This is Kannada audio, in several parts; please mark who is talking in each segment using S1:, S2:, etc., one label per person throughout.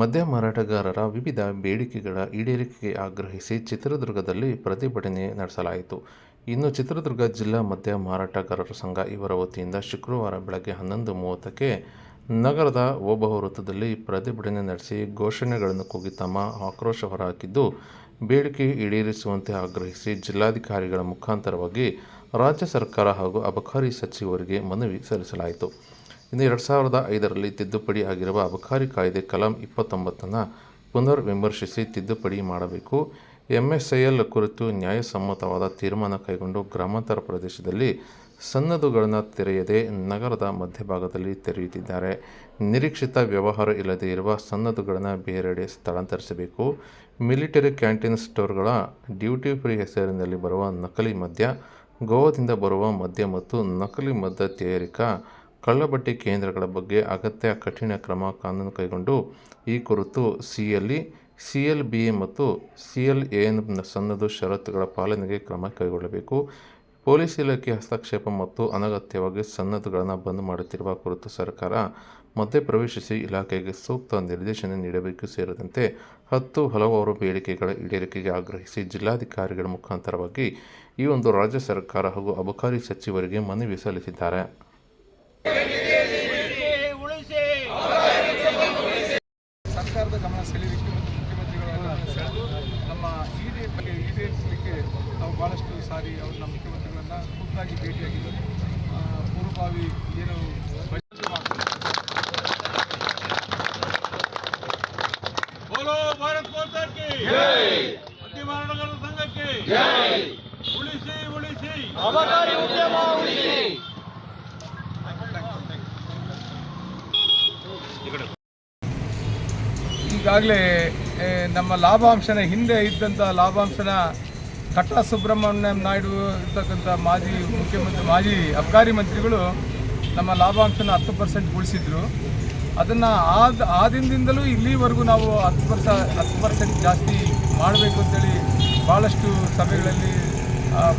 S1: ಮದ್ಯ ಮಾರಾಟಗಾರರ ವಿವಿಧ ಬೇಡಿಕೆಗಳ ಈಡೇರಿಕೆಗೆ ಆಗ್ರಹಿಸಿ ಚಿತ್ರದುರ್ಗದಲ್ಲಿ ಪ್ರತಿಭಟನೆ ನಡೆಸಲಾಯಿತು. ಇನ್ನು ಚಿತ್ರದುರ್ಗ ಜಿಲ್ಲಾ ಮದ್ಯ ಮಾರಾಟಗಾರರ ಸಂಘ ಇವರ ವತಿಯಿಂದ ಶುಕ್ರವಾರ ಬೆಳಗ್ಗೆ ಹನ್ನೊಂದು ಮೂವತ್ತಕ್ಕೆ ನಗರದ ಓಬವ್ವ ವೃತ್ತದಲ್ಲಿ ಪ್ರತಿಭಟನೆ ನಡೆಸಿ ಘೋಷಣೆಗಳನ್ನು ಕೂಗಿ ತಮ್ಮ ಆಕ್ರೋಶ ಹೊರಹಾಕಿದ್ದು, ಬೇಡಿಕೆ ಈಡೇರಿಸುವಂತೆ ಆಗ್ರಹಿಸಿ ಜಿಲ್ಲಾಧಿಕಾರಿಗಳ ಮುಖಾಂತರವಾಗಿ ರಾಜ್ಯ ಸರ್ಕಾರ ಹಾಗೂ ಅಬಕಾರಿ ಸಚಿವರಿಗೆ ಮನವಿ ಸಲ್ಲಿಸಲಾಯಿತು. ಇನ್ನು ಎರಡು ಸಾವಿರದ ಐದರಲ್ಲಿ ತಿದ್ದುಪಡಿ ಆಗಿರುವ ಅಬಕಾರಿ ಕಾಯ್ದೆ ಕಲಂ ಇಪ್ಪತ್ತೊಂಬತ್ತನ್ನು ಪುನರ್ ವಿಮರ್ಶಿಸಿ ತಿದ್ದುಪಡಿ ಮಾಡಬೇಕು. ಎಂಎಸ್ಐಎಲ್ ಕುರಿತು ನ್ಯಾಯಸಮ್ಮತವಾದ ತೀರ್ಮಾನ ಕೈಗೊಂಡು ಗ್ರಾಮಾಂತರ ಪ್ರದೇಶದಲ್ಲಿ ಸನ್ನದುಗಳನ್ನು ತೆರೆಯದೆ ನಗರದ ಮಧ್ಯಭಾಗದಲ್ಲಿ ತೆರೆಯುತ್ತಿದ್ದಾರೆ. ನಿರೀಕ್ಷಿತ ವ್ಯವಹಾರ ಇಲ್ಲದೇ ಇರುವ ಸನ್ನದುಗಳನ್ನು ಬೇರೆಡೆ ಸ್ಥಳಾಂತರಿಸಬೇಕು. ಮಿಲಿಟರಿ ಕ್ಯಾಂಟೀನ್ ಸ್ಟೋರ್ಗಳ ಡ್ಯೂಟಿ ಫ್ರೀ ಹೆಸರಿನಲ್ಲಿ ಬರುವ ನಕಲಿ ಮದ್ಯ, ಗೋವಾದಿಂದ ಬರುವ ಮದ್ಯ ಮತ್ತು ನಕಲಿ ಮದ್ಯ ತಯಾರಿಕಾ ಕಳ್ಳಬಟ್ಟಿ ಕೇಂದ್ರಗಳ ಬಗ್ಗೆ ಅಗತ್ಯ ಕಠಿಣ ಕ್ರಮ ಕಾನೂನು ಕೈಗೊಂಡು ಈ ಕುರಿತು ಸಿಎಲ್ಇ ಎ ಮತ್ತು ಸಿಎಲ್ಎಎನ್ ಸನ್ನದು ಷರತ್ತುಗಳ ಪಾಲನೆಗೆ ಕ್ರಮ ಕೈಗೊಳ್ಳಬೇಕು. ಪೊಲೀಸ್ ಇಲಾಖೆ ಹಸ್ತಕ್ಷೇಪ ಮತ್ತು ಅನಗತ್ಯವಾಗಿ ಸನ್ನದ್ದುಗಳನ್ನು ಬಂದ್ ಮಾಡುತ್ತಿರುವ ಕುರಿತು ಸರ್ಕಾರ ಮತ್ತೆ ಪ್ರವೇಶಿಸಿ ಇಲಾಖೆಗೆ ಸೂಕ್ತ ನಿರ್ದೇಶನ ನೀಡಬೇಕು ಸೇರಿದಂತೆ ಹತ್ತು ಹಲವಾರು ಬೇಡಿಕೆಗಳ ಈಡೇರಿಕೆಗೆ ಆಗ್ರಹಿಸಿ ಜಿಲ್ಲಾಧಿಕಾರಿಗಳ ಮುಖಾಂತರವಾಗಿ ಈ ಒಂದು ರಾಜ್ಯ ಸರ್ಕಾರ ಹಾಗೂ ಅಬಕಾರಿ ಸಚಿವರಿಗೆ ಮನವಿ ಸಲ್ಲಿಸಿದ್ದಾರೆ.
S2: ಸರ್ಕಾರದ ಗಮನ ಸೆಳೆಯಲಿಕ್ಕೆ ಮತ್ತು ಮುಖ್ಯಮಂತ್ರಿಗಳ ಸೆಳೆದು ನಮ್ಮ ಈಡೇ ಬಗ್ಗೆ ಈಡೇರಿಸಲಿಕ್ಕೆ ನಾವು ಭಾಳಷ್ಟು ಸಾರಿ ಅವ್ರು ನಮ್ಮ ಮುಖ್ಯಮಂತ್ರಿಗಳನ್ನು ಖುದ್ದಾಗಿ ಭೇಟಿಯಾಗಿದ್ದೀವಿ ಪೂರ್ವಭಾವಿ ಏನು
S3: ಭಾರತ್ ಮಾತಾಕ್ಕೆ ಸಂಘಕ್ಕೆ! ಉಳಿಸಿ ಉಳಿಸಿ! ಉದ್ಯಮ ಉಳಿಸಿ!
S2: ಈಗಾಗಲೇ ನಮ್ಮ ಲಾಭಾಂಶನ ಹಿಂದೆ ಇದ್ದಂಥ ಲಾಭಾಂಶನ ಕಟ್ಟ ಸುಬ್ರಹ್ಮಣ್ಯಂ ನಾಯ್ಡು ಇರ್ತಕ್ಕಂಥ ಮಾಜಿ ಮುಖ್ಯಮಂತ್ರಿ, ಮಾಜಿ ಅಬ್ಕಾರಿ ಮಂತ್ರಿಗಳು ನಮ್ಮ ಲಾಭಾಂಶನ ಹತ್ತು ಪರ್ಸೆಂಟ್ ಉಳಿಸಿದ್ರು. ಅದನ್ನು ಆದ ಆ ದಿನದಿಂದಲೂ ಇಲ್ಲಿವರೆಗೂ ನಾವು ಹತ್ತು ಪರ್ಸ, ಹತ್ತು ಪರ್ಸೆಂಟ್ ಜಾಸ್ತಿ ಮಾಡಬೇಕು ಅಂತೇಳಿ ಭಾಳಷ್ಟು ಸಭೆಗಳಲ್ಲಿ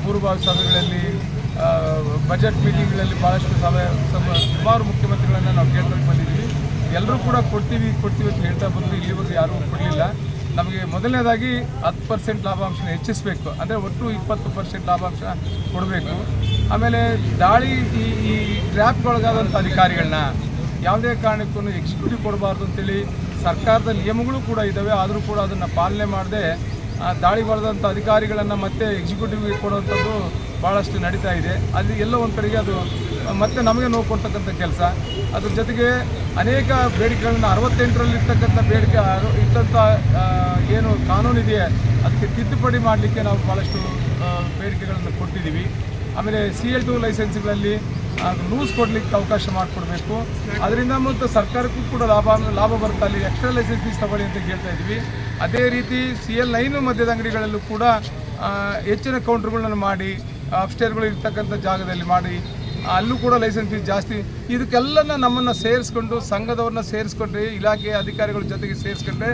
S2: ಪೂರ್ವಭಾವಿ ಸಭೆಗಳಲ್ಲಿ ಬಜೆಟ್ ಮೀಟಿಂಗ್ಗಳಲ್ಲಿ ಭಾಳಷ್ಟು ಸಭೆ ಸಮ- ಸುಮಾರು ಮುಖ್ಯಮಂತ್ರಿಗಳನ್ನು ನಾವು ಕೇಳ್ಕೊಂಡು ಬಂದಿದ್ದೀವಿ. ಎಲ್ಲರೂ ಕೂಡ ಕೊಡ್ತೀವಿ ಕೊಡ್ತೀವಿ ಅಂತ ಹೇಳ್ತಾ ಬಂದರು. ಇಲ್ಲಿವರೆಗೂ ಯಾರೂ ಕೊಡಲಿಲ್ಲ. ನಮಗೆ ಮೊದಲನೇದಾಗಿ ಹತ್ತು ಪರ್ಸೆಂಟ್ ಲಾಭಾಂಶನ ಹೆಚ್ಚಿಸಬೇಕು. ಅಂದರೆ ಒಟ್ಟು ಇಪ್ಪತ್ತು ಪರ್ಸೆಂಟ್ ಲಾಭಾಂಶ ಕೊಡಬೇಕು. ಆಮೇಲೆ ದಾಳಿ ಈ ಈ ಟ್ರ್ಯಾಪ್ಗೊಳಗಾದಂಥ ಅಧಿಕಾರಿಗಳನ್ನ ಯಾವುದೇ ಕಾರಣಕ್ಕೂ ಎಕ್ಸಿಕ್ಯೂಟಿವ್ ಕೊಡಬಾರ್ದು ಅಂತೇಳಿ ಸರ್ಕಾರದ ನಿಯಮಗಳು ಕೂಡ ಇದ್ದಾವೆ ಆದರೂ ಕೂಡ ಅದನ್ನು ಪಾಲನೆ ಮಾಡದೆ ದಾಳಿಗೊಳದಂಥ ಅಧಿಕಾರಿಗಳನ್ನು ಮತ್ತೆ ಎಕ್ಸಿಕ್ಯೂಟಿವ್ಗೆ ಕೊಡುವಂಥದ್ದು ಭಾಳಷ್ಟು ನಡೀತಾ ಇದೆ. ಅಲ್ಲಿ ಎಲ್ಲೋ ಒಂದು ಕಡೆಗೆ ಅದು ಮತ್ತೆ ನಮಗೆ ನೋವು ಕೊಡ್ತಕ್ಕಂಥ ಕೆಲಸ. ಅದ್ರ ಜೊತೆಗೆ ಅನೇಕ ಬೇಡಿಕೆಗಳನ್ನು ಅರವತ್ತೆಂಟರಲ್ಲಿ ಇರ್ತಕ್ಕಂಥ ಬೇಡಿಕೆ ಇಟ್ಟಂಥ ಏನು ಕಾನೂನಿದೆಯೇ, ಅದಕ್ಕೆ ತಿದ್ದುಪಡಿ ಮಾಡಲಿಕ್ಕೆ ನಾವು ಭಾಳಷ್ಟು ಬೇಡಿಕೆಗಳನ್ನು ಕೊಟ್ಟಿದ್ದೀವಿ. ಆಮೇಲೆ ಸಿ ಎಲ್ ಟು ಲೈಸೆನ್ಸ್ಗಳಲ್ಲಿ ಲೂಸ್ ಕೊಡಲಿಕ್ಕೆ ಅವಕಾಶ ಮಾಡಿಕೊಡ್ಬೇಕು. ಅದರಿಂದ ಮತ್ತು ಸರ್ಕಾರಕ್ಕೂ ಕೂಡ ಲಾಭ ಲಾಭ ಬರುತ್ತೆ ಅಲ್ಲಿ ಎಕ್ಸ್ಟ್ರಾ ಲೈಸೆನ್ಸ್ ತಗೊಳ್ಳಿ ಅಂತ ಕೇಳ್ತಾ ಇದ್ವಿ ಅದೇ ರೀತಿ ಸಿ ಎಲ್ ನೈನು ಮದ್ಯದ ಅಂಗಡಿಗಳಲ್ಲೂ ಕೂಡ ಹೆಚ್ಚಿನ ಕೌಂಟ್ರ್ಗಳನ್ನು ಮಾಡಿ ಅಪ್ಸ್ಟೇರ್ಗಳು ಇರ್ತಕ್ಕಂಥ ಜಾಗದಲ್ಲಿ ಮಾಡಿ, ಅಲ್ಲೂ ಕೂಡ ಲೈಸೆನ್ಸ್ ಫೀಸ್ ಜಾಸ್ತಿ. ಇದಕ್ಕೆಲ್ಲನ ನಮ್ಮನ್ನು ಸೇರಿಸ್ಕೊಂಡು, ಸಂಘದವ್ರನ್ನ ಸೇರಿಸ್ಕೊಂಡ್ರೆ ಇಲಾಖೆ ಅಧಿಕಾರಿಗಳ ಜೊತೆಗೆ ಸೇರಿಸ್ಕೊಂಡ್ರೆ,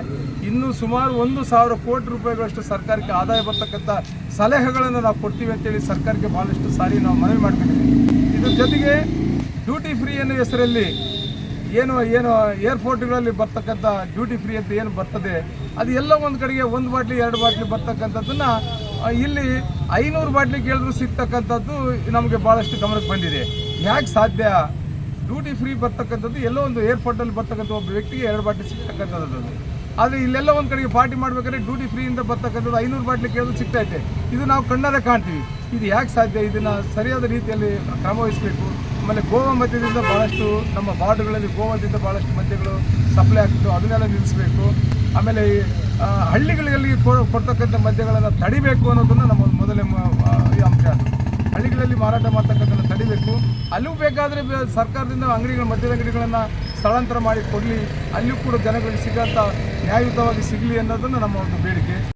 S2: ಇನ್ನೂ ಸುಮಾರು ಒಂದು ಸಾವಿರ ಕೋಟಿ ರೂಪಾಯಿಗಳಷ್ಟು ಸರ್ಕಾರಕ್ಕೆ ಆದಾಯ ಬರ್ತಕ್ಕಂಥ ಸಲಹೆಗಳನ್ನು ನಾವು ಕೊಡ್ತೀವಿ ಅಂತೇಳಿ ಸರ್ಕಾರಕ್ಕೆ ಭಾಳಷ್ಟು ಸಾರಿ ನಾವು ಮನವಿ ಮಾಡ್ತೀವಿ ಇದ್ರ ಜೊತೆಗೆ ಡ್ಯೂಟಿ ಫ್ರೀ ಅನ್ನೋ ಹೆಸರಲ್ಲಿ ಏನು ಏನು ಏರ್ಪೋರ್ಟ್ಗಳಲ್ಲಿ ಬರ್ತಕ್ಕಂಥ ಡ್ಯೂಟಿ ಫ್ರೀ ಅಂತ ಏನು ಬರ್ತದೆ, ಅದು ಎಲ್ಲ ಒಂದು ಕಡೆಗೆ ಒಂದು ಬಾಟ್ಲಿ, ಎರಡು ಬಾಟ್ಲಿ ಬರ್ತಕ್ಕಂಥದ್ದನ್ನು ಇಲ್ಲಿ ಐನೂರು ಬಾಟ್ಲಿ ಕೇಳಿದ್ರು ಸಿಗ್ತಕ್ಕಂಥದ್ದು ನಮಗೆ ಭಾಳಷ್ಟು ಗಮನಕ್ಕೆ ಬಂದಿದೆ. ಯಾಕೆ ಸಾಧ್ಯ? ಡ್ಯೂಟಿ ಫ್ರೀ ಬರ್ತಕ್ಕಂಥದ್ದು, ಎಲ್ಲೋ ಒಂದು ಏರ್ಪೋರ್ಟಲ್ಲಿ ಬರ್ತಕ್ಕಂಥ ಒಬ್ಬ ವ್ಯಕ್ತಿಗೆ ಎರಡು ಬಾಟ್ಲಿ ಸಿಗ್ತಕ್ಕಂಥದ್ದು. ಆದರೆ ಇಲ್ಲೆಲ್ಲ ಒಂದು ಕಡೆಗೆ ಪಾರ್ಟಿ ಮಾಡ್ಬೇಕಾದ್ರೆ ಡ್ಯೂಟಿ ಫ್ರೀಯಿಂದ ಬರ್ತಕ್ಕಂಥದ್ದು ಐನೂರು ಬಾಟ್ಲಿ ಕೇಳಿದ್ರು ಸಿಗ್ತೈತೆ ಇದು ನಾವು ಕಣ್ಣಾರೆ ಕಾಣ್ತೀವಿ. ಇದು ಯಾಕೆ ಸಾಧ್ಯ? ಇದನ್ನು ಸರಿಯಾದ ರೀತಿಯಲ್ಲಿ ಕ್ರಮ ವಹಿಸಬೇಕು ಆಮೇಲೆ ಗೋವಾ ಮದ್ಯದಿಂದ ಭಾಳಷ್ಟು ನಮ್ಮ ಬಾರ್ಡ್ಗಳಲ್ಲಿ ಗೋವಾದಿಂದ ಭಾಳಷ್ಟು ಮದ್ಯಗಳು ಸಪ್ಲೈ ಆಗ್ತಿತ್ತು. ಅದನ್ನೆಲ್ಲ ನಿಲ್ಲಿಸಬೇಕು. ಆಮೇಲೆ ಹಳ್ಳಿಗಳಲ್ಲಿ ಕೊಡ್ತಕ್ಕಂಥ ಮದ್ಯಗಳನ್ನು ತಡಿಬೇಕು ಅನ್ನೋದನ್ನು ನಮ್ಮ ಮೊದಲೇ ಅಂಶ ಹಳ್ಳಿಗಳಲ್ಲಿ ಮಾರಾಟ ಮಾಡ್ತಕ್ಕಂಥದ್ದು ತಡಿಬೇಕು. ಅಲ್ಲೂ ಬೇಕಾದರೆ ಸರ್ಕಾರದಿಂದ ಅಂಗಡಿಗಳ ಮದ್ಯದ ಅಂಗಡಿಗಳನ್ನು ಸ್ಥಳಾಂತರ ಮಾಡಿ ಕೊಡಲಿ. ಅಲ್ಲಿಯೂ ಕೂಡ ಜನಗಳಿಗೆ ಸಿಗೋಂಥ ನ್ಯಾಯಯುತವಾಗಿ ಸಿಗಲಿ ಅನ್ನೋದನ್ನು ನಮ್ಮ ಒಂದು ಬೇಡಿಕೆ.